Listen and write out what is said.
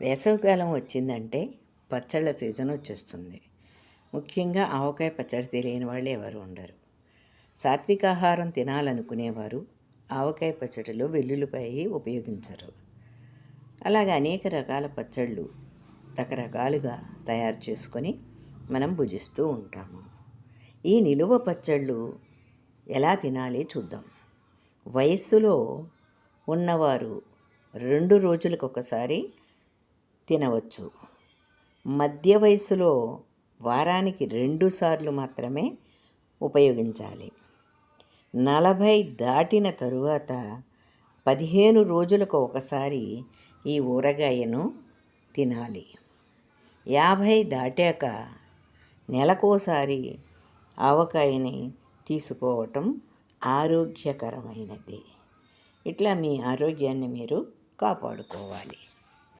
వేసవికాలం వచ్చిందంటే పచ్చళ్ళ సీజన్ వచ్చేస్తుంది. ముఖ్యంగా ఆవకాయ పచ్చడి తెలియని వాళ్ళు ఎవరు ఉండరు. సాత్వికాహారం తినాలనుకునేవారు ఆవకాయ పచ్చడిలో వెల్లుల్లిపాయ ఉపయోగించరు. అలాగే అనేక రకాల పచ్చళ్ళు రకరకాలుగా తయారు చేసుకొని మనం భుజిస్తూ ఉంటాము. ఈ నిలువ పచ్చళ్ళు ఎలా తినాలి చూద్దాం. వయస్సులో ఉన్నవారు రెండు రోజులకు ఒకసారి తినవచ్చు. మధ్య వయసులో వారానికి రెండు సార్లు మాత్రమే ఉపయోగించాలి. నలభై దాటిన తరువాత పదిహేను రోజులకు ఒకసారి ఈ ఊరగాయను తినాలి. యాభై దాటాక నెలకోసారి ఆవకాయని తీసుకోవటం ఆరోగ్యకరమైనది. ఇట్లా మీ ఆరోగ్యాన్ని మీరు కాపాడుకోవాలి.